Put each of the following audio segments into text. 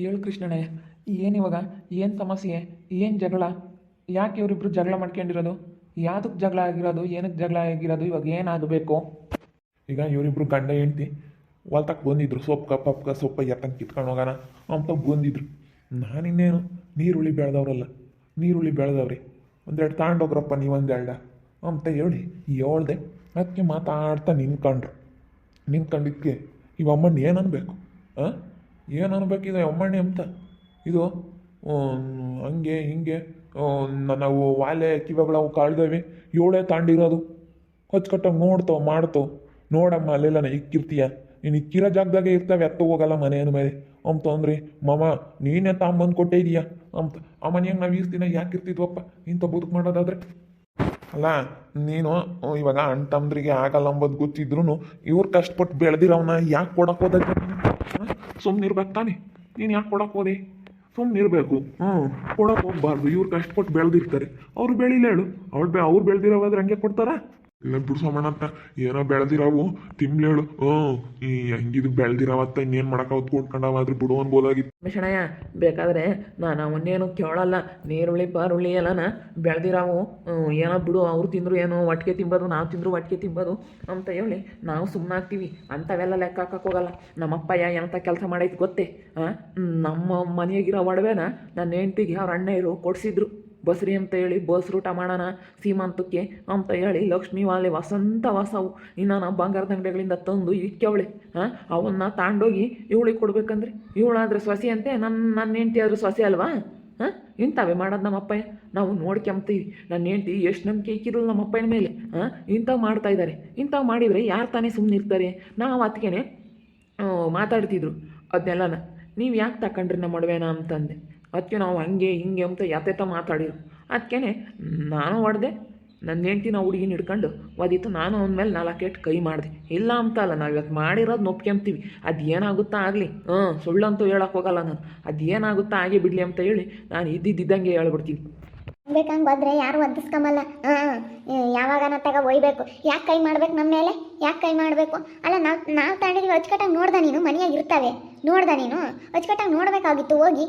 ಹೇಳು ಕೃಷ್ಣನೇ, ಏನು ಇವಾಗ? ಏನು ಸಮಸ್ಯೆ? ಏನು ಜಗಳ? ಯಾಕೆ ಇವರಿಬ್ಬರು ಜಗಳ ಮಾಡ್ಕೊಂಡಿರೋದು? ಯಾವುದಕ್ಕೆ ಜಗಳ ಆಗಿರೋದು? ಏನಕ್ಕೆ ಜಗಳ ಆಗಿರೋದು? ಇವಾಗ ಏನಾಗಬೇಕು ಈಗ ಇವರಿಬ್ರು ಗಂಡ ಹೆಂಡ್ತಿ ಹೊಲ್ತಕ್ಕೆ ಬಂದಿದ್ರು. ಸೊಪ್ಪ ಪಪ್ಕ ಸೊಪ್ಪ ಎತ್ತಂಗೆ ಕಿತ್ಕೊಂಡು ಹೋಗೋಣ ಅಂತ ಬಂದಿದ್ರು. ನಾನಿನ್ನೇನು ನೀರುಳ್ಳಿ ಬೆಳೆದವ್ರಲ್ಲ. ನೀರುಳ್ಳಿ ಬೆಳೆದವ್ರಿ. ಒಂದೆರಡು ತಗೊಂಡೋಗ್ರಪ್ಪ ನೀವೊಂದೆರಡ ಅಂತ ಹೇಳಿ ಹೇಳ್ದೆ. ಅದಕ್ಕೆ ಮಾತಾಡ್ತಾ ನಿಂತ್ಕೊಂಡ್ರು. ನಿಂತ್ಕೊಂಡಿದ್ದಕ್ಕೆ ಅಮ್ಮಣ್ಣ ಏನು ಹಾಂ ಏನು ಅನ್ಬೇಕಿದೆ? ಅಮ್ಮಣ್ಣಿ ಅಂತ. ಇದು ಹಂಗೆ, ಹಿಂಗೆ ನಾವು ವಾಲೆ ಕಿವಿಗಳವು ಕಾಳ್ದೇವಿ, ಏಳೇ ತಾಂಡಿರೋದು. ಹೊಚ್ಕಟ್ಟಾಗ ನೋಡ್ತಾವ ಮಾಡ್ತೋ. ನೋಡಮ್ಮ ಅಲ್ಲೆಲ್ಲ ಇಕ್ಕಿರ್ತೀಯ? ನೀನು ಇಕ್ಕಿರೋ ಜಾಗದಾಗೆ ಇರ್ತಾವೆ ಎತ್ತ ಹೋಗಲ್ಲ ಮನೆ ಮೇಲೆ. ಅಂತ ಅಂದ್ರಿ, ಮಾಮ, ನೀನೇ ತಾಂಬಂದು ಕೊಟ್ಟೇ ಇದೀಯಾ ಅಂತ ಆ ಮನೆಯಾಗ ನಾವು ಈಸ್ತಿನ ಯಾಕೆ ಇರ್ತಿದ್ವಪ್ಪ? ಇಂಥ ಬದುಕು ಮಾಡೋದಾದ್ರೆ? ಅಲ್ಲ, ನೀನು ಇವಾಗ ಅಣ್ಣ ತಮ್ಮದ್ರಿಗೆ ಆಗಲ್ಲ ಅಂಬೋದು ಗೊತ್ತಿದ್ರು ಇವ್ರು ಕಷ್ಟಪಟ್ಟು ಬೆಳೆದಿರೋವನ್ನ ಯಾಕೆ ಕೊಡಕ್ಕೆ ಹೋದ ಸುಮ್ಮನೆ ತಾನೇ. ನೀನು ಯಾಕೆ ಕೊಡಕ್ಕೆ ಹೋದೆ? ಸುಮ್ಮನಿರಬೇಕು ಹ್ಞೂ. ಕೊಡಕ್ಕೆ ಹೋಗ್ಬಾರ್ದು. ಇವ್ರು ಕಷ್ಟಪಟ್ಟು ಬೆಳೆದಿರ್ತಾರೆ. ಅವ್ರು ಬೆಳಿಲ್ಲ ಹೇಳು ಅವ್ರು ಬೆ ಅವ್ರು ಬೆಳೆದಿರೋವಾದ್ರೆ ಹಂಗೆ ಕೊಡ್ತಾರಾ? ಇಲ್ಲ ಬಿಡು ಸೋಮಣ್ಣ ಅಂತ ಏನೋ ಬೆಳೆದಿರಾವು? ತಿಮ್ಲೇಳು, ಹ್ಞೂ, ಈ ಹಂಗಿದ್ ಬೆಳೆದಿರಾವತ್ತ ಇನ್ನೇನು ಮಾಡಕ್ಕೆ ಕೂತ್ಕೊಂಡವಾದ್ರೆ ಬಿಡು ಅನ್ಬೋದಾಗಿತ್ತು. ಶಣಯ್ಯ ಬೇಕಾದ್ರೆ ನಾನು ಅವನ್ನೇನು ಕೇಳಲ್ಲ. ನೀರುಳ್ಳಿ, ಪಾರುಳ್ಳಿ ಎಲ್ಲನ ಬೆಳೆದಿರಾವು. ಏನೋ ಬಿಡು, ಅವ್ರು ತಿಂದರು ಏನು, ಒಟ್ಟಿಗೆ ತಿಂಬೋದು, ನಾವು ತಿಂದ್ರು ಒಟ್ಟಿಗೆ ತಿಂಬೋದು ಅಂತ ಹೇಳಿ ನಾವು ಸುಮ್ಮನಾಗ್ತೀವಿ ಅಂಥವೆಲ್ಲ ಲೆಕ್ಕ ಹಾಕಕ್ಕೆ ಹೋಗಲ್ಲ. ನಮ್ಮಪ್ಪ ಯಾ ಎಂಥ ಕೆಲಸ ಮಾಡೈತೆ ಗೊತ್ತೇ? ನಮ್ಮ ಮನೆಯಾಗಿರೋ ಒಡವೆನ ನನ್ನ ಹೆಂಡ್ತಿಗೆ ಅವ್ರ ಅಣ್ಣ ಇರು ಕೊಡಿಸಿದ್ರು. ಬಸ್ರಿ ಅಂತ ಹೇಳಿ ಬಸ್ ರೂಟ ಮಾಡೋಣ ಸೀಮಂತಕ್ಕೆ ಅಂತ ಹೇಳಿ ಲಕ್ಷ್ಮೀ ವಾಲೆ ವಸಂತ ವಾಸವು. ಇನ್ನು ಬಂಗಾರದ ಅಂಗಡಿಗಳಿಂದ ತಂದು ಇಕ್ಕವಳೆ ಹಾಂ ಅವನ್ನ ತಾಂಡೋಗಿ ಇವಳಿಗೆ ಕೊಡ್ಬೇಕಂದ್ರೆ ಇವಳಾದ್ರೆ ಸೊಸೆ ಅಂತೆ ನನ್ನ ನನ್ನ ಹೆಂಡತಿ ಆದರೂ ಸೊಸೆ ಅಲ್ವಾ? ಹಾಂ ಇಂಥವೇ ಮಾಡೋದು ನಮ್ಮ ಅಪ್ಪಯ್ಯ. ನಾವು ನೋಡ್ಕೊಂಬ್ತೀವಿ ನನ್ನ ಹೆಂಡತಿ ಎಷ್ಟು ನಂಬಿಕೆ ಇಕ್ಕಿರಲ್ಲ ನಮ್ಮ ಅಪ್ಪನ ಮೇಲೆ. ಹಾಂ ಇಂಥವು ಮಾಡ್ತಾ ಇದ್ದಾರೆ. ಇಂಥವು ಮಾಡಿದರೆ ಯಾರು ತಾನೇ ಸುಮ್ಮನೆ ಇರ್ತಾರೆ? ನಾವು ಅದಕ್ಕೇ ಮಾತಾಡ್ತಿದ್ರು. ಅದನ್ನೆಲ್ಲನ ನೀವು ಯಾಕೆ ತಗೊಂಡ್ರಿ ನಮ್ಮ ಮಡುವೆನ ಅಂತಂದೆ. ಅದಕ್ಕೆ ನಾವು ಹಂಗೆ ಹಿಂಗೆ ಅಂತ ಯಾತೆತ ಮಾತಾಡಿದ್ರು ಅದಕ್ಕೇ ನಾನು ಹೊಡೆದೆ ನನ್ನ ಹೆಂಡ್ತಿನ ಹುಡುಗಿನ ಹಿಡ್ಕೊಂಡು ಒದಿತು. ನಾನು ಅವನ ಮೇಲೆ ನಾಲ್ಕೇಟ್ ಕೈ ಮಾಡಿದೆ. ಇಲ್ಲ ಅಂತ ಅಲ್ಲ, ನಾವು ಇವತ್ತು ಮಾಡಿರೋದು ನೊಪ್ಕೊಂಬ್ತೀವಿ ಅದು ಏನಾಗುತ್ತಾ ಆಗಲಿ? ಹ್ಞೂ, ಸುಳ್ಳಂತೂ ಹೇಳಕ್ಕೆ ಹೋಗಲ್ಲ ನಾನು. ಅದು ಏನಾಗುತ್ತಾ ಹಾಗೆ ಬಿಡಲಿ ಅಂತ ಹೇಳಿ ನಾನು ಇದ್ದಿದ್ದಂಗೆ ಹೇಳ್ಬಿಡ್ತೀನಿ. ಬೇಕಂಗೆ ಬಂದರೆ ಯಾರು ಒದಿಸ್ಕೊಂಬಲ್ಲ ಹಾಂ ಯಾವಾಗನ ತಗ ಒಯ್ಬೇಕು. ಯಾಕೆ ಕೈ ಮಾಡ್ಬೇಕು ನಮ್ಮ ಮೇಲೆ? ಯಾಕೆ ಕೈ ಮಾಡಬೇಕು? ಅಲ್ಲ, ನಾವು ನಾವು ತಾಂಡಿದ್ವಿ, ಅಚ್ಚುಕಟ್ಟಾಗಿ ನೋಡ್ದ ನೀನು, ಮನೆಯಾಗ ಇರ್ತಾವೆ. ನೋಡ್ದ ನೀನು. ಅಚ್ಚುಕಟ್ಟಾಗಿ ನೋಡಬೇಕಾಗಿತ್ತು, ಹೋಗಿ.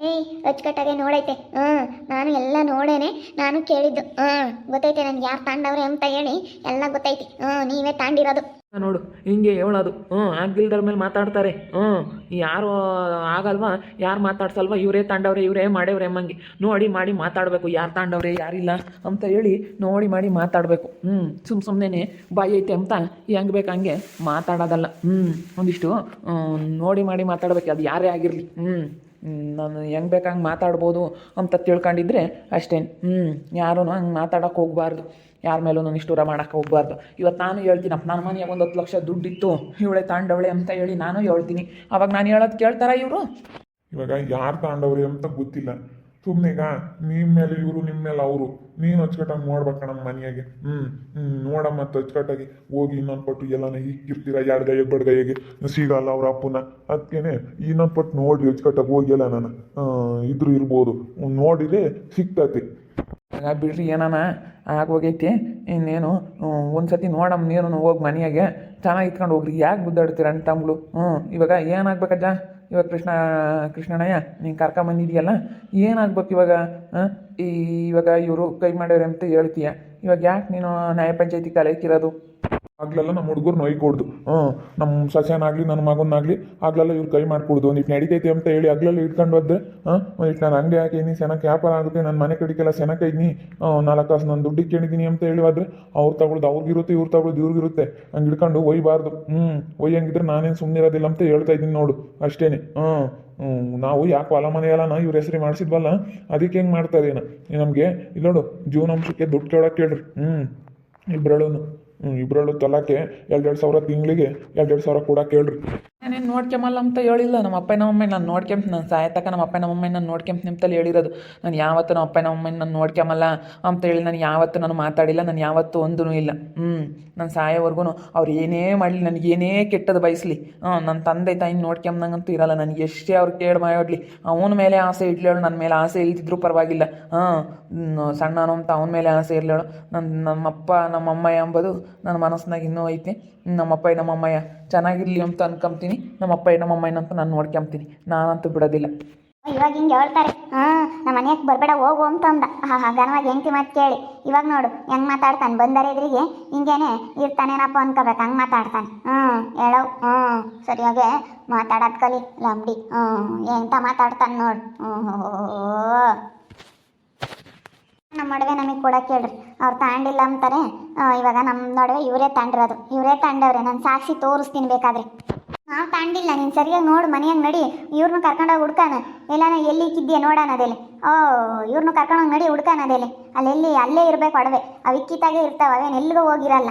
ಏಯ್ ಅಚ್ಚುಕಟ್ಟಾಗೆ ನೋಡೈತೆ. ಹ್ಞೂ, ನಾನು ಎಲ್ಲ ನೋಡೇನೆ. ನಾನು ಕೇಳಿದ್ದು. ಹ್ಞೂ, ಗೊತ್ತೈತೆ ನನಗೆ ಯಾರು ತಾಂಡವ್ರೆ ಅಂತ ಹೇಳಿ. ಎಲ್ಲ ಗೊತ್ತೈತಿ. ಹ್ಞೂ, ನೀವೇ ತಾಂಡಿರೋದು. ನೋಡು, ಹಿಂಗೆ ಹೇಳೋದು. ಹ್ಞೂ ಆಗಿಲ್ದರ ಮೇಲೆ ಮಾತಾಡ್ತಾರೆ. ಹ್ಞೂ, ಯಾರು ಆಗಲ್ವಾ? ಯಾರು ಮಾತಾಡ್ಸಲ್ವಾ? ಇವರೇ ತಾಂಡವ್ರೆ, ಇವರೇ ಮಾಡೇವ್ರೆ ಅಮ್ಮಂಗೆ. ನೋಡಿ, ಮಾಡಿ ಮಾತಾಡಬೇಕು. ಯಾರು ತಾಂಡವ್ರೆ, ಯಾರಿಲ್ಲ ಅಂತ ಹೇಳಿ ನೋಡಿ, ಮಾಡಿ ಮಾತಾಡಬೇಕು. ಹ್ಞೂ ಸುಮ್ಮ ಸುಮ್ಮನೆ ಬಾಯಿ ಐತೆ ಅಂತ ಹೆಂಗೆ ಬೇಕು ಹಂಗೆ ಮಾತಾಡೋದಲ್ಲ. ಹ್ಞೂ, ಒಂದಿಷ್ಟು ನೋಡಿ, ಮಾಡಿ ಮಾತಾಡಬೇಕು. ಅದು ಯಾರೇ ಆಗಿರಲಿ. ಹ್ಞೂ. ನಾನು ಹೆಂಗೆ ಬೇಕಂಗೆ ಮಾತಾಡ್ಬೋದು ಅಂತ ತಿಳ್ಕೊಂಡಿದ್ರೆ ಅಷ್ಟೇ. ಹ್ಞೂ ಯಾರೂ ಹಂಗೆ ಮಾತಾಡೋಕೆ ಹೋಗ್ಬಾರ್ದು. ಯಾರ ಮೇಲೂ ನಾನು ಇಷ್ಟೂರ ಮಾಡೋಕೆ ಹೋಗ್ಬಾರ್ದು. ಇವತ್ತು ನಾನು ಹೇಳ್ತೀನಪ್ಪ ನನ್ನ ಮನೆಯಾಗ ಒಂದು ಹತ್ತು ಲಕ್ಷ ದುಡ್ಡಿತ್ತು. ಇವಳೆ ತಾಂಡವಳೆ ಅಂತ ಹೇಳಿ ನಾನು ಹೇಳ್ತೀನಿ. ಅವಾಗ ನಾನು ಹೇಳೋದು ಕೇಳ್ತಾರ ಇವರು? ಇವಾಗ ಯಾರು ತಾಂಡವ್ರಿ ಅಂತ ಗೊತ್ತಿಲ್ಲ. ಸುಮ್ಮನೆ ಈಗ ನಿಮ್ಮ ಮೇಲೆ ಇವರು ನಿಮ್ಮ ಮೇಲೆ ಅವರು. ನೀನು ಅಚ್ಚುಕಟ್ಟಾಗಿ ನೋಡ್ಬೇಕಣ್ಣ ಮನೆಯಾಗೆ. ಹ್ಞೂ ಹ್ಞೂ ನೋಡಮ್ಮ ಅಚ್ಚುಕಟ್ಟಾಗಿ ಹೋಗಿ ಇನ್ನೊಂದು ಪಟ್ಟು ಎಲ್ಲನ ಇಕ್ಕಿರ್ತೀರ ಎರಡು ಗೈಗೆ ಬಡ್ಗೈಗೆ ಸಿಗಲ್ಲ ಅವ್ರ ಅಪ್ಪನ. ಅದಕ್ಕೇನೆ ಇನ್ನೊಂದು ಪಟ್ಟು ನೋಡ್ರಿ ಅಚ್ಚುಕಟ್ಟಾಗಿ ಹೋಗಿಲ್ಲ ನಾನು. ಇದ್ರೂ ಇರ್ಬೋದು. ನೋಡಿದ್ರೆ ಸಿಗ್ತೈತಿ ಆಗ ಬಿಡ್ರಿ, ಏನಾನ ಆಗೋಗೈತಿ ಇನ್ನೇನು ಒಂದು ಸತಿ ನೋಡಮ್ಮ ನೀನು ಹೋಗಿ ಮನೆಯಾಗೆ. ಚೆನ್ನಾಗಿ ಇತ್ಕೊಂಡು ಹೋಗ್ರಿ. ಯಾಕೆ ಬುದ್ದಾಡ್ತೀರ ಅಣ್ಣ ತಮ್ಗಳು ಹ್ಞೂ ಇವಾಗ ಏನಾಗ್ಬೇಕಜ್ಜ ಇವಾಗ ಕೃಷ್ಣ ಕೃಷ್ಣಣ್ಣಯ್ಯ ನೀನು ಕರ್ಕೊಂಬಂದಿದೆಯಲ್ಲ ಏನಾಗ್ಬೇಕು ಇವಾಗ ಈ ಇವಾಗ ಇವರು ಕೈ ಮಾಡ್ಯಾರೆ ಅಂತ ಹೇಳ್ತೀಯ. ಇವಾಗ ಯಾಕೆ ನೀನು ನ್ಯಾಯ ಪಂಚಾಯತಿ ಕಾಲೇಕಿರೋದು ಆಗ್ಲೆಲ್ಲ ನಮ್ಮ ಹುಡುಗರು ನೋಯ್ಕೊಡ್ದು. ಹ್ಞೂ, ನಮ್ಮ ಸಸ್ಯನಾಗಲಿ ನನ್ನ ಮಗನಾಗಲಿ, ಆಗ್ಲೆಲ್ಲ ಇವ್ರು ಕೈ ಮಾಡ್ಕೊಡ್ದು. ಒಂದಿಟ್ಟು ನಡೀತೈತಿ ಅಂತ ಹೇಳಿ ಆಗ್ಲೆಲ್ಲ ಇಟ್ಕೊಂಡು ಹೋದ್ರೆ ಹಾಂ ಒಂದಿಟ್ಟು ನಾನು ಅಂಗಡಿ ಹಾಕಿನಿ ಸೆನಕ್ಕೆ ವ್ಯಾಪಾರ ಆಗುತ್ತೆ ನನ್ನ ಮನೆ ಕಡೆಗೆಲ್ಲ ಸೆನಕ್ಕೆ ಇದ್ನಿ. ನಾಲ್ಕು ಕಾಸು ನಾನು ದುಡ್ಡಿಗೆ ಕೇಳಿದ್ದೀನಿ ಅಂತ ಹೇಳಿ ಹೋದ್ರೆ, ಅವ್ರು ತಗೊಳ್ದು ಅವ್ರಿಗಿರುತ್ತೆ ಇವ್ರು ತಗೊಳ್ದು ಇವ್ರಿಗಿರುತ್ತೆ ಹಂಗೆ ಇಟ್ಕೊಂಡು ಒಯ್ಬಾರ್ದು. ಹ್ಞೂ, ಒಯ್ಯಂಗಿದ್ರೆ ನಾನೇನು ಸುಮ್ಮನೆ ಇರೋದಿಲ್ಲ ಅಂತ ಹೇಳ್ತಾ ಇದ್ದೀನಿ ನೋಡು, ಅಷ್ಟೇನೆ. ಹ್ಞೂ ನಾವು ಯಾಕೆ ಹೊಲ ಮನೆ ಎಲ್ಲ ಇವ್ರ ಹೆಸರು ಮಾಡಿಸಿದ್ವಲ್ಲ, ಅದಕ್ಕೆ ಹೆಂಗೆ ಮಾಡ್ತಾರೇನ ನಮಗೆ ಇಲ್ಲ ನೋಡು, ಜೀವನಾಂಶಕ್ಕೆ ದುಡ್ಡು ಕೇಳೋಕೆ ಕೇಳ್ರಿ. ಹ್ಞೂ ಇಬ್ಬರಳು ಹ್ಞೂ ತಲಾಖೆ ತಲಾಕೆ ಎರಡೆರಡು ಸಾವಿರ ತಿಂಗಳಿಗೆ ಎರಡೆರಡು ಸಾವಿರ ಕೂಡ ಕೇಳ್ರಿ ನಾನೇನು ನೋಡ್ಕೊಂಬಲ್ಲ ಅಂತ ಹೇಳಿಲ್ಲ. ನಮ್ಮ ಅಪ್ಪ ನಮ್ಮಮ್ಮ ನಾನು ನೋಡ್ಕೊಂತ ನಾನು ಸಾಯತಕ್ಕ ನಮ್ಮ ಅಪ್ಪ ನಮ್ಮಮ್ಮ ನಾನು ನೋಡ್ಕೊಂತ ನಿಮ್ತಲ್ಲಿ ಹೇಳಿರೋದು. ನಾನು ಯಾವತ್ತು ನಮ್ಮ ಅಪ್ಪ ನಮ್ಮಮ್ಮ ನಾನು ನೋಡ್ಕೊಂಬಲ್ಲ ಅಂತ ಹೇಳಿ ನಾನು ಯಾವತ್ತು ನಾನು ಮಾತಾಡಿಲ್ಲ. ನಾನು ಯಾವತ್ತೂ ಒಂದೂ ಇಲ್ಲ. ಹ್ಞೂ ನಾನು ಸಾಯೋವರೆಗೂ ಅವ್ರು ಏನೇ ಮಾಡಲಿ, ನನಗೆ ಏನೇ ಕೆಟ್ಟದ್ದು ಬಯಸಲಿ ಹಾಂ ನನ್ನ ತಂದೆ ತಾಯಿ ನೋಡ್ಕೊಂಬಂಗಂತೂ ಇರಲ್ಲ. ನನಗೆ ಎಷ್ಟೇ ಅವ್ರು ಕೇಳಿ ಮಾಡಲಿ. ಅವನ ಮೇಲೆ ಆಸೆ ಇಡ್ಲೇಳು ನನ್ನ ಮೇಲೆ ಆಸೆ ಇಲ್ದಿದ್ರೂ ಪರವಾಗಿಲ್ಲ. ಹಾಂ ಸಣ್ಣನು ಅಂತ ಅವನ ಮೇಲೆ ಆಸೆ ಇರಲೇಳು. ನನ್ನ ನಮ್ಮಪ್ಪ, ನಮ್ಮಮ್ಮ ಎಂಬುದು ನನ್ನ ಮನಸ್ಸಿನಾಗ ಇನ್ನೂ ಐತಿ. ನಮ್ಮಪ್ಪ, ನಮ್ಮಮ್ಮಯ್ಯ ಚೆನ್ನಾಗಿರ್ಲಿ ಅಂತ ಅನ್ಕೊಂತೀನಿ ನಮ್ಮಪ್ಪ ಅಂತ ನಾನು ನೋಡ್ಕೊಂತೀನಿ ನಾನಂತೂ ಬಿಡೋದಿಲ್ಲ. ಇವಾಗ ಹಿಂಗೆ ಹೇಳ್ತಾರೆ. ಹಾಂ ನಮ್ಮ ಮನೆಯಕ್ಕೆ ಬರಬೇಡ, ಹೋಗು ಅಂತ ಅಂದ. ಹಾ ಹಾ ಘನವಾಗಿ ಹೆಂಡ್ತಿ ಮಾತು ಕೇಳಿ. ಇವಾಗ ನೋಡು, ಹೆಂಗ್ ಮಾತಾಡ್ತಾನೆ? ಬಂದರೆ ಎದುರಿಗೆ ಹಿಂಗೇನೆ ಇರ್ತಾನೇನಪ್ಪ ಅನ್ಕೋಬೇಕು. ಹಂಗೆ ಮಾತಾಡ್ತಾನೆ. ಹ್ಞೂ, ಹೇಳೋ, ಹ್ಞೂ, ಸರಿಯಾಗೆ ಮಾತಾಡೋದು ಕಲಿ ಲಂಬಡಿ ಹ್ಞೂ, ಎಂತ ಮಾತಾಡ್ತಾನೆ ನೋಡು. ಹ್ಞೂ ನಮ್ಮ ನಡುವೆ ನಮಗೆ ಕೊಡಕ್ಕೆ ಹೇಳ್ರಿ. ಅವ್ರು ತಾಂಡಿಲ್ಲ ಅಂತಾರೆ. ಆ, ಇವಾಗ ನಮ್ಮ ನಡುವೆ ಇವರೇ ತಾಂಡಿರೋದು. ಇವರೇ ತಾಂಡವ್ರೆ. ನಾನು ಸಾಕ್ಷಿ ತೋರಿಸ್ತೀನಿ ಬೇಕಾದ್ರೆ. ನಾವು ತಾಂಡಿಲ್ಲ. ನೀನು ಸರಿಯಾಗಿ ನೋಡು ಮನೆಯಾಗ ನಡಿ. ಇವ್ರನ್ನೂ ಕರ್ಕೊಂಡೋಗಿ ಹುಡ್ಕಾನ ಎಲ್ಲಾನ ಎಲ್ಲಿ ಇಕ್ಕಿದ್ಯಾ ನೋಡೋಣ ಅದೇ ಓ ಇವ್ರನ್ನ ಕರ್ಕೊಂಡೋಗಿ ನಡಿ ಹುಡ್ಕಾನ ಅದೇಲೆ ಅಲ್ಲೆಲ್ಲಿ ಅಲ್ಲೇ ಇರಬೇಕು ಒಡವೆ ಅವು ಇಕ್ಕಿತಾಗೆ ಇರ್ತಾವೆ. ಅವೇನು ಎಲ್ಲಿಗೂ ಹೋಗಿರಲ್ಲ.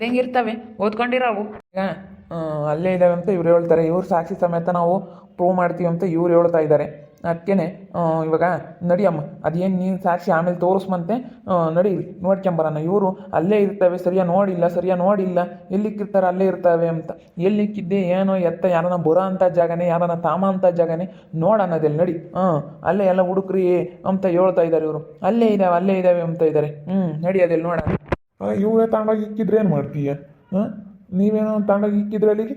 ಹೆಂಗಿರ್ತವೆ ಓದ್ಕೊಂಡಿರೋವು? ಅಲ್ಲೇ ಇದ್ದಾವೆ ಅಂತ ಇವ್ರು ಹೇಳ್ತಾರೆ. ಇವ್ರು ಸಾಕ್ಷಿ ಸಮೇತ ನಾವು ಪ್ರೂವ್ ಮಾಡ್ತೀವಿ ಅಂತ ಇವ್ರು ಹೇಳ್ತಾ ಇದ್ದಾರೆ ಅದಕ್ಕೇ ಇವಾಗ ನಡಿಯಮ್ಮ ಅದೇನು ನೀನು ಸಾಕ್ಷಿ ಆಮೇಲೆ ತೋರಿಸ್ಮಂತೆ? ನಡಿ ನೋಡ್ಕೊಂಬರೋಣ, ಇವರು ಅಲ್ಲೇ ಇರ್ತವೆ ಸರಿಯಾಗಿ ನೋಡಿಲ್ಲ ಸರಿಯಾಗಿ ನೋಡಿಲ್ಲ, ಎಲ್ಲಿಕ್ಕಿರ್ತಾರೆ ಅಲ್ಲೇ ಇರ್ತವೆ ಅಂತ. ಎಲ್ಲಿಕ್ಕಿದ್ದೆ, ಏನೋ ಎತ್ತ ಯಾರನ್ನ ಬರೋ ಅಂಥ ಜಾಗನೇ ಯಾರನ್ನ ತಾಮ ಜಾಗನೇ, ನೋಡೋಣ ಅದೆಲ್ಲಿ ನಡಿ. ಹಾಂ ಅಲ್ಲೇ ಎಲ್ಲ ಹುಡುಕ್ರಿ ಅಂತ ಹೇಳ್ತಾ ಇದ್ದಾರೆ ಇವರು. ಅಲ್ಲೇ ಇದ್ದಾವೆ ಅಲ್ಲೇ ಇದ್ದಾವೆ ಅಂತ ಇದ್ದಾರೆ ಹ್ಞೂ ನಡಿ ಅದೆಲ್ಲಿ ನೋಡೋಣ. ಇವರೇ ತಗೊಂಡೋಗಿ ಇಕ್ಕಿದ್ರೆ ಏನು ಮಾಡ್ತೀಯ? ಹಾಂ ನೀವೇನೋ ತಗೊಂಡೋಗಿ ಇಕ್ಕಿದ್ರೆ ಅಲ್ಲಿಗೆ?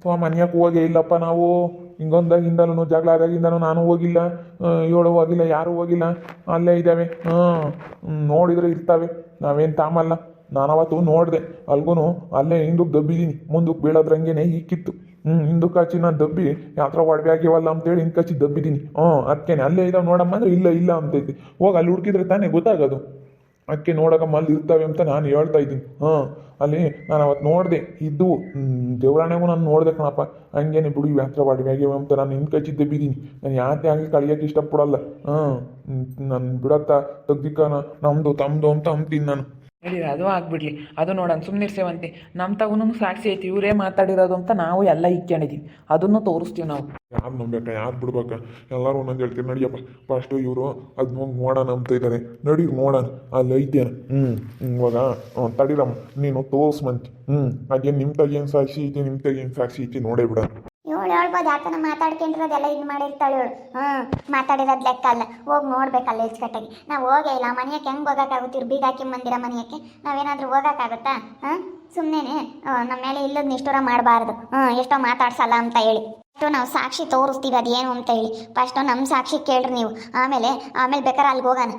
ಅಥವಾ ಮನೆಯಕ್ಕೆ ಹೋಗೇ ಇಲ್ಲಪ್ಪ ನಾವು. ಹಿಂಗೊಂದಾಗಿಂದಲೂ ಜಗಳ ಆದಾಗಿಂದಲೂ ನಾನು ಹೋಗಿಲ್ಲ ಏಳು ಹೋಗಿಲ್ಲ, ಯಾರೂ ಹೋಗಿಲ್ಲ. ಅಲ್ಲೇ ಇದ್ದಾವೆ. ಹಾಂ ನೋಡಿದರೆ ಇರ್ತಾವೆ. ನಾವೇನು ತಾಮಲ್ಲ. ನಾನು ಅವತ್ತು ನೋಡಿದೆ. ಅಲ್ಗೂ ಅಲ್ಲೇ ಹಿಂದಕ್ಕೆ ದಬ್ಬಿದ್ದೀನಿ. ಮುಂದಕ್ಕೆ ಬೀಳೋದ್ರಂಗೇನೆ ಇಕ್ಕಿತ್ತು ಹ್ಞೂ ಹಿಂದಕ್ಕೆ ಹಚ್ಚಿ ನಾನು ದಬ್ಬಿ, ಯಾತ್ರ ಒಡವೆ ಆಗಿವಲ್ಲ ಅಂತೇಳಿ ಹಿಂದೆ ಹಚ್ಚಿ ದಬ್ಬಿದ್ದೀನಿ. ಹ್ಞೂ ಅದಕ್ಕೇನೆ ಅಲ್ಲೇ ಇದಾವೆ ನೋಡಮ್ಮ ಅಂದ್ರೆ ಇಲ್ಲ ಇಲ್ಲ ಅಂತೈತಿ. ಹೋಗಿ ಅಲ್ಲಿ ಹುಡುಕಿದ್ರೆ ತಾನೇ ಗೊತ್ತಾಗೋದು. ಅದಕ್ಕೆ ನೋಡಕಮ್ಮ ಅಲ್ಲಿ ಇರ್ತವೆ ಅಂತ ನಾನು ಹೇಳ್ತಾ ಇದ್ದೀನಿ. ಹಾಂ, ಅಲ್ಲಿ ನಾನು ಅವತ್ತು ನೋಡಿದೆ ಇದ್ದು ದೇವರಾಣೆಗೂ ನಾನು ನೋಡಿದೆ ಕಣಪ್ಪ. ಹಂಗೇನೆ ಬಿಡು ಯಾತ್ರ ಮಾಡಿವೆ ಅಂತ ನಾನು ಹಿಂಗೆ ಕಚ್ಚಿದ್ದೆ ಬಿದ್ದೀನಿ ನಾನು ಯಾಕೆ ಹಂಗೆ ಕಳಿಯೋಕೆ ಇಷ್ಟಪಡಲ್ಲ. ಹಾಂ ನಾನು ಬಿಡತ್ತ ತೆಗ್ದಿಕ್ಕ ನಮ್ಮದು ತಮ್ಮದು ಅಂತ ಅಂತೀನಿ ನಾನು. ಹೇಳಿ ಅದು ಆಗ್ಬಿಡ್ಲಿ. ಅದು ನೋಡೋಣ ಸುಮ್ಮನೆ ಸೇವಂತಿ. ನಮ್ಮ ತಗೊಂಡು ಸಾಕ್ಷಿ ಐತಿ, ಇವರೇ ಮಾತಾಡಿರೋದು ಅಂತ ನಾವು ಎಲ್ಲ ಇಕ್ಕೊಂಡಿದ್ದೀವಿ ಅದನ್ನು ತೋರಿಸ್ತೀವಿ ನಾವು. ಯಾರು ನಂಬೇಕಾ ಯಾರು ಬಿಡ್ಬೇಕ? ಎಲ್ಲರೂ ಒಂದೊಂದು ಹೇಳ್ತೀವಿ ನಡಿಯಪ್ಪ. ಫಸ್ಟು ಇವರು ಅದು ಹೋಗಿ ನೋಡೋಣ ಅಂತ ಇದ್ದಾರೆ ನಡಿ, ನೋಡೋಣ. ಅಲ್ಲಿ ಐತೇನ ಹ್ಞೂ ಇವಾಗ ತಡೀರಮ್ಮ. ನೀನು ತೋರ್ಸ್ಮಂತಿ ಹ್ಞೂ ಅದೇನು ನಿಮ್ಮ ತಗೇನು ಸಾಕ್ಷಿ ಐತಿ ನಿಮ್ಮ ತಗೇನು ಸಾಕ್ಷಿ ಐತಿ, ನೋಡೇ ಬಿಡ ಇವಳು ಹೇಳ್ಬೋದು ಆತನ ಮಾತಾಡ್ಕೊಂಡಿರೋದೆಲ್ಲ ಇದು ಮಾಡಿರ್ತಾಳೆ ಇವಳು ಹ್ಞೂ ಮಾತಾಡಿರೋದು ಲೆಕ್ಕ ಅಲ್ಲ. ಹೋಗಿ ನೋಡ್ಬೇಕಲ್ಲ ಹೆಚ್ಚುಕಟ್ಟಾಗಿ ನಾವು ಹೋಗೇ ಇಲ್ಲ, ಮನೆಯಕ್ಕೆ ಹೆಂಗೆ ಹೋಗೋಕ್ಕಾಗುತ್ತೆ ಇವ್ರು ಬೀಗ ಹಾಕಿ ಮನೆಯಕ್ಕೆ? ನಾವೇನಾದರೂ ಹೋಗೋಕ್ಕಾಗುತ್ತಾ ಹಾಂ? ಸುಮ್ಮನೆ ನಮ್ಮ ಮೇಲೆ ಇಲ್ಲದ ನಿಷ್ಠುರ ಮಾಡಬಾರ್ದು. ಹ್ಞೂ ಎಷ್ಟೋ ಮಾತಾಡ್ಸಲ್ಲ ಅಂತ ಹೇಳಿ. ಫಸ್ಟು ನಾವು ಸಾಕ್ಷಿ ತೋರಿಸ್ತೀವಿ, ಅದೇನು ಅಂತ ಹೇಳಿ. ಫಸ್ಟು ನಮ್ಮ ಸಾಕ್ಷಿ ಕೇಳ್ರಿ ನೀವು. ಆಮೇಲೆ ಆಮೇಲೆ ಬೇಕಾದ್ರೆ ಅಲ್ಲಿಗೆ ಹೋಗೋಣ.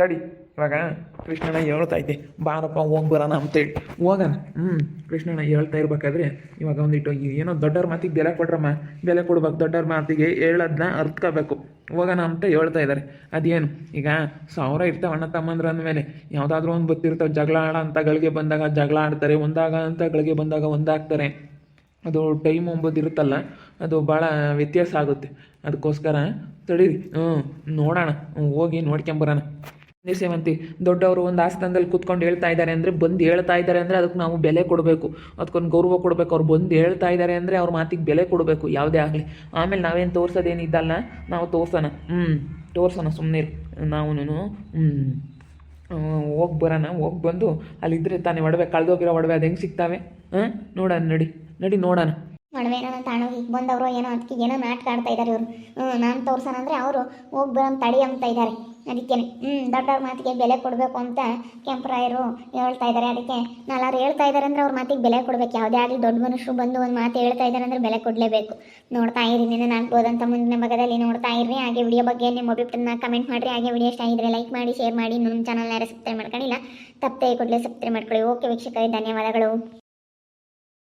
ತಡಿ. ಇವಾಗ ಕೃಷ್ಣನ ಹೇಳ್ತಾ ಇದ್ದೆ, ಬಾರಪ್ಪ, ಹೋಗಿ ಬರೋಣ ಅಂತೇಳಿ. ಹೋಗೋಣ. ಹ್ಞೂ ಕೃಷ್ಣನ ಹೇಳ್ತಾ ಇರ್ಬೇಕಾದ್ರೆ ಇವಾಗ ಒಂದಿಟ್ಟು, ಏನೋ ದೊಡ್ಡವ್ರ ಮಾತಿಗೆ ಬೆಲೆ ಕೊಡ್ರಮ್ಮ ಬೆಲೆ ಕೊಡ್ಬೇಕು, ದೊಡ್ಡವ್ರ ಮಾತಿಗೆ ಹೇಳೋದನ್ನ ಅರ್ತ್ಕೋಬೇಕು ಹೋಗೋಣ ಅಂತ ಹೇಳ್ತಾ ಇದ್ದಾರೆ. ಅದೇನು, ಈಗ ಸಾವಿರ ಇರ್ತಾವೆ ಅಣ್ಣ ತಮ್ಮಂದ್ರ ಅಂದಮೇಲೆ, ಯಾವುದಾದ್ರೂ ಒಂದು ಗೊತ್ತಿರ್ತಾವೆ, ಜಗಳ ಆಡ ಅಂತ ಗಳಿಗೆ ಬಂದಾಗ ಜಗಳ ಆಡ್ತಾರೆ, ಒಂದಾಗ ಅಂತ ಗಳಿಗೆ ಬಂದಾಗ ಒಂದಾಗ್ತಾರೆ. ಅದು ಟೈಮ್ ಒಂಬುದು ಇರುತ್ತಲ್ಲ, ಅದು ಭಾಳ ವ್ಯತ್ಯಾಸ ಆಗುತ್ತೆ. ಅದಕ್ಕೋಸ್ಕರ ತಡೀರಿ. ಹ್ಞೂ ನೋಡೋಣ, ಹೋಗಿ ನೋಡ್ಕೊಂಬರೋಣ. ಅದೇ ಸೇವಂತಿ ದೊಡ್ಡವರು ಒಂದು ಆಸ್ಥಾನದಲ್ಲಿ ಕೂತ್ಕೊಂಡು ಹೇಳ್ತಾ ಇದ್ದಾರೆ ಅಂದರೆ, ಬಂದು ಹೇಳ್ತಾ ಇದ್ದಾರೆ ಅಂದರೆ ಅದಕ್ಕೆ ನಾವು ಬೆಲೆ ಕೊಡಬೇಕು. ಅದಕ್ಕೊಂದು ಗೌರವ ಕೊಡಬೇಕು. ಅವ್ರು ಬಂದು ಹೇಳ್ತಾ ಇದ್ದಾರೆ ಅಂದರೆ ಅವ್ರ ಮಾತಿಗೆ ಬೆಲೆ ಕೊಡಬೇಕು. ಯಾವುದೇ ಆಗಲಿ. ಆಮೇಲೆ ನಾವೇನು ತೋರ್ಸೋದೇನಿದ್ದಲ್ಲ ನಾವು ತೋರ್ಸೋಣ. ಹ್ಞೂ ತೋರ್ಸೋಣ ಸುಮ್ಮನೆ ನಾವು ಹ್ಞೂ ಹೋಗಿ ಬರೋಣ. ಹೋಗಿ ಬಂದು ಅಲ್ಲಿದ್ದರೆ ತಾನೇ ಒಡವೆ, ಕಳೆದೋಗಿರೋ ಒಡವೆ ಅದು ಹೆಂಗೆ ಸಿಗ್ತಾವೆ? ಹಾಂ? ನೋಡೋಣ, ನಡಿ. ನಡಿ, ನೋಡೋಣ. ಒಡವೆನ ತಾಣೋಗಿ ಈಗ ಬಂದವರು ಏನೋ ಅದಕ್ಕೆ ಏನೋ ನಾಟಕ ಆಡ್ತಾ ಇದ್ದಾರೆ ಇವರು. ನಾನು ತೋರ್ಸೋಣ ಅಂದರೆ ಅವರು ಹೋಗಿ ಬರೋಣ ತಡಿ ಅಂತ ಇದ್ದಾರೆ ಅದಕ್ಕೇನೆ. ಹ್ಞೂ ದೊಡ್ಡವ್ರ ಮಾತಿಗೆ ಬೆಲೆ ಕೊಡಬೇಕು ಅಂತ ಕೆಂಪರಾಯರು ಹೇಳ್ತಾ ಇದ್ದಾರೆ ಅದಕ್ಕೆ ನಾಲ್ವರು ಹೇಳ್ತಾ ಇದ್ದಾರೆ ಅಂದರೆ ಅವ್ರ ಮಾತಿಗೆ ಬೆಲೆ ಕೊಡಬೇಕು. ಯಾವುದೇ ಆಗಲಿ ದೊಡ್ಡ ಮನುಷ್ಯರು ಬಂದು ಒಂದು ಮಾತು ಹೇಳ್ತಾ ಇದ್ದಾರೆ ಅಂದರೆ ಬೆಲೆ ಕೊಡಲೇಬೇಕು. ನೋಡ್ತಾ ಇರಿ, ನಿನ್ನೆ ಆಗ್ಬೋದಂತ ಮುಂದಿನ ಭಾಗದಲ್ಲಿ ನೋಡ್ತಾ ಇರ್ರಿ. ಹಾಗೆ ವಿಡಿಯೋ ಬಗ್ಗೆ ನಿಮ್ಮ ಅಭಿಪ್ರಾಯನ ಕಮೆಂಟ್ ಮಾಡಿರಿ. ಹಾಗೆ ವಿಡಿಯೋ ಇಷ್ಟ ಆಗಿದ್ರೆ ಲೈಕ್ ಮಾಡಿ ಶೇರ್ ಮಾಡಿ. ನಮ್ಮ ಚಾನಲ್ ಯಾರು ಸಬ್ಸ್ಕ್ರೈಬ್ ಮಾಡ್ಕೊಂಡಿಲ್ಲ ತಪ್ಪೇ ಕೊಡಲೇ ಸಬ್ಸ್ಕ್ರೈಬ್ ಮಾಡ್ಕೊಳ್ಳಿ. ಓಕೆ ವೀಕ್ಷಕರಿಗೆ ಧನ್ಯವಾದಗಳು.